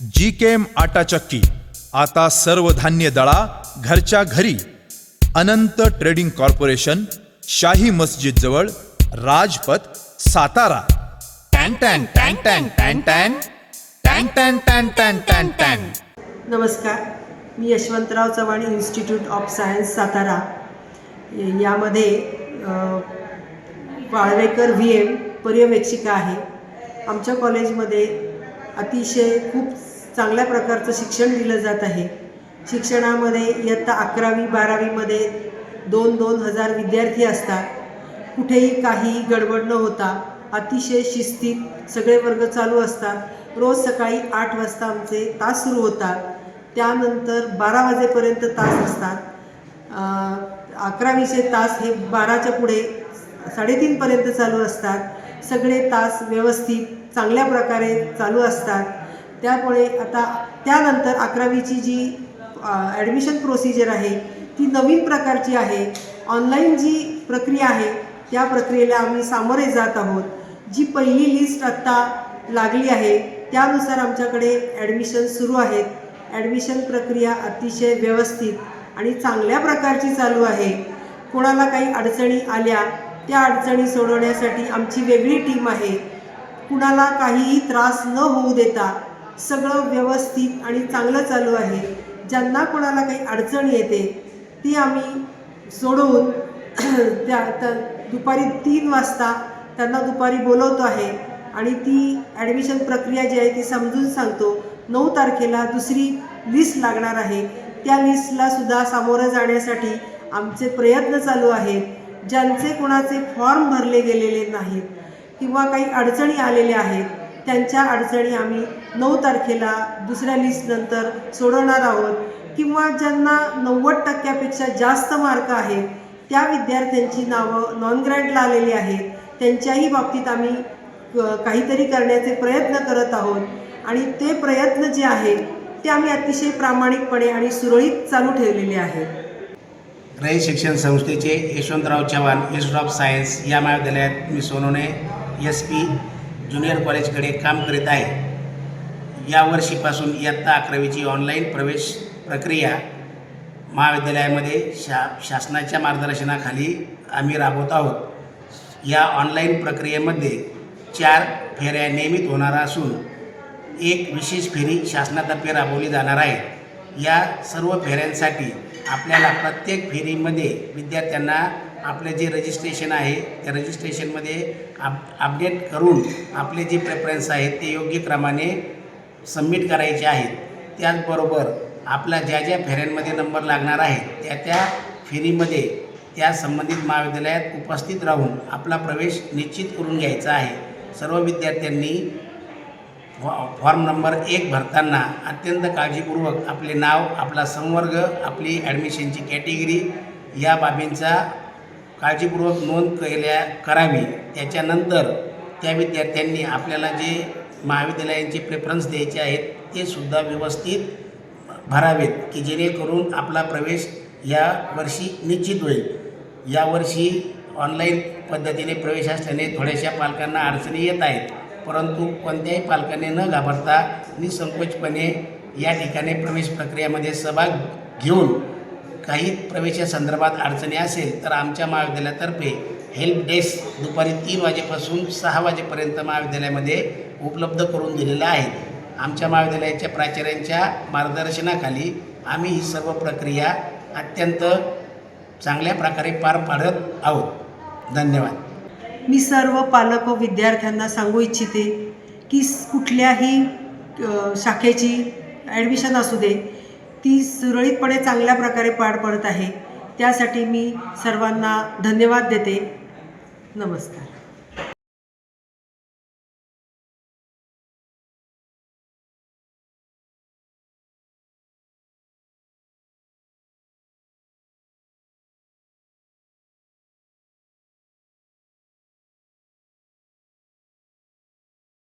जी केम आटा चक्की आता सर्व धान्य दळा घरच्या घरी. अनंत ट्रेडिंग कॉर्पोरेशन शाही मस्जिद जवळ राजपथ सातारा. टॅन टॅन टॅन टॅन टॅन टॅन. टॅन टॅन टॅन टॅन टॅन टॅन. नमस्कार. मी Yashwantrao Chavan institute of science Satara. यामध्ये अ, वाळवेकर व्ही एम पर्यवेक्षिका आहे. आमच्या कॉलेजमध्ये अतिशय खूप चांगल्या प्रकारचं शिक्षण दिलं जात आहे. शिक्षणामध्ये इयत्ता अकरावी बारावीमध्ये दोन दोन हजार विद्यार्थी असतात. कुठेही काही गडबड न होता अतिशय शिस्तीत सगळे वर्ग चालू असतात. रोज सकाळी आठ वाजता आमचे तास सुरू होतात. त्यानंतर बारा वाजेपर्यंत तास असतात. अकरावीचे तास हे बाराच्या पुढे साडेतीनपर्यंत चालू असतात. सगळे तास व्यवस्थित चांगल्या प्रकारे चालू असतात. त्यामुळे आता त्यानंतर अकरावीची जी ॲडमिशन प्रोसिजर आहे ती नवीन प्रकारची आहे. ऑनलाईन जी प्रक्रिया आहे त्या प्रक्रियेला आम्ही सामोरे जात आहोत. जी पहिली लिस्ट आत्ता लागली आहे त्यानुसार आमच्याकडे ॲडमिशन सुरू आहेत. ॲडमिशन प्रक्रिया अतिशय व्यवस्थित आणि चांगल्या प्रकारची चालू आहे. कोणाला काही अडचणी आल्या त्या अडचणी सोडवण्यासाठी आमची वेगळी टीम आहे. कुणाला काहीही त्रास न होऊ देता सगळं व्यवस्थित आणि चांगलं चालू आहे. ज्यांना कोणाला काही अडचण येते ती आम्ही सोडवून त्या त्या दुपारी तीन वाजता त्यांना दुपारी बोलवतो आहे आणि ती ॲडमिशन प्रक्रिया जी आहे ती समजून सांगतो नऊ तारखेला दुसरी लिस्ट लागणार आहे. त्या लिस्टला सुद्धा सामोरं जाण्यासाठी आमचे प्रयत्न चालू आहेत. ज्यांचे कोणाचे फॉर्म भरले गेलेले नाहीत किंवा काही अडचणी आलेल्या आहेत त्यांच्या अडचणी आम्ही नऊ तारखेला दुसऱ्या लिस्टनंतर सोडवणार आहोत. किंवा ज्यांना नव्वद टक्क्यापेक्षा जास्त मार्क आहेत त्या विद्यार्थ्यांची नावं नॉन ग्रँटला आलेली आहेत. त्यांच्याही बाबतीत आम्ही काहीतरी करण्याचे प्रयत्न करत आहोत. आणि ते प्रयत्न जे आहेत ते आम्ही अतिशय प्रामाणिकपणे आणि सुरळीत चालू ठेवलेले आहेत रयत शिक्षण संस्थेचे Yashwantrao Chavan Institute of Science या महाविद्यालयात मी सोनोने एस पी ज्युनियर कॉलेजकडे काम करीत आहे. यावर्षीपासून इयत्ता अकरावीची ऑनलाईन प्रवेश प्रक्रिया महाविद्यालयामध्ये शा शासनाच्या मार्गदर्शनाखाली आम्ही राबवत आहोत. या ऑनलाईन प्रक्रियेमध्ये चार फेऱ्या नियमित होणार असून एक विशेष फेरी शासनातर्फे राबवली जाणार आहे. या सर्व फेऱ्यांसाठी आपल्याला प्रत्येक फेरीमध्ये विद्यार्थ्यांना आपलं जे रजिस्ट्रेशन आहे त्या रजिस्ट्रेशनमध्ये आप अपडेट करून आपले जे प्रेफरन्स आहेत ते योग्य क्रमाने सबमिट करायचे आहेत. त्याचबरोबर आपला ज्या ज्या फेऱ्यांमध्ये नंबर लागणार आहे त्या त्या फेरीमध्ये त्या संबंधित महाविद्यालयात उपस्थित राहून आपला प्रवेश निश्चित करून घ्यायचा आहे. सर्व विद्यार्थ्यांनी फॉ फॉर्म नंबर एक भरताना अत्यंत काळजीपूर्वक आपले नाव आपला संवर्ग आपली ॲडमिशनची कॅटेगरी या बाबींचा काळजीपूर्वक नोंद केल्या करावी. त्याच्यानंतर त्या विद्यार्थ्यांनी आपल्याला जे महाविद्यालयांचे प्रेफरन्स द्यायचे आहेत ते सुद्धा व्यवस्थित भरावेत की जेणेकरून आपला प्रवेश या वर्षी निश्चित होईल. यावर्षी ऑनलाईन पद्धतीने प्रवेश असल्याने थोड्याशा पालकांना अडचणी येत आहेत. परंतु कोणत्याही पालकाने न घाबरता निसंकोचपणे या ठिकाणी प्रवेश प्रक्रियेमध्ये सहभाग घेऊन काही प्रवेशासंदर्भात अडचणी असेल तर आमच्या महाविद्यालयातर्फे हेल्प डेस्क दुपारी तीन वाजेपासून सहा वाजेपर्यंत महाविद्यालयामध्ये उपलब्ध करून दिलेलं आहे. आमच्या महाविद्यालयाच्या प्राचार्यांच्या मार्गदर्शनाखाली आम्ही ही सर्व प्रक्रिया अत्यंत चांगल्या प्रकारे पार पाडत आहोत. धन्यवाद. मी सर्व पालक व विद्यार्थ्यांना सांगू इच्छिते की कुठल्याही शाखेची ॲडमिशन असू दे ती सुरळीतपणे चांगल्या प्रकारे पार पडत आहे. त्यासाठी मी सर्वांना धन्यवाद देते. नमस्कार.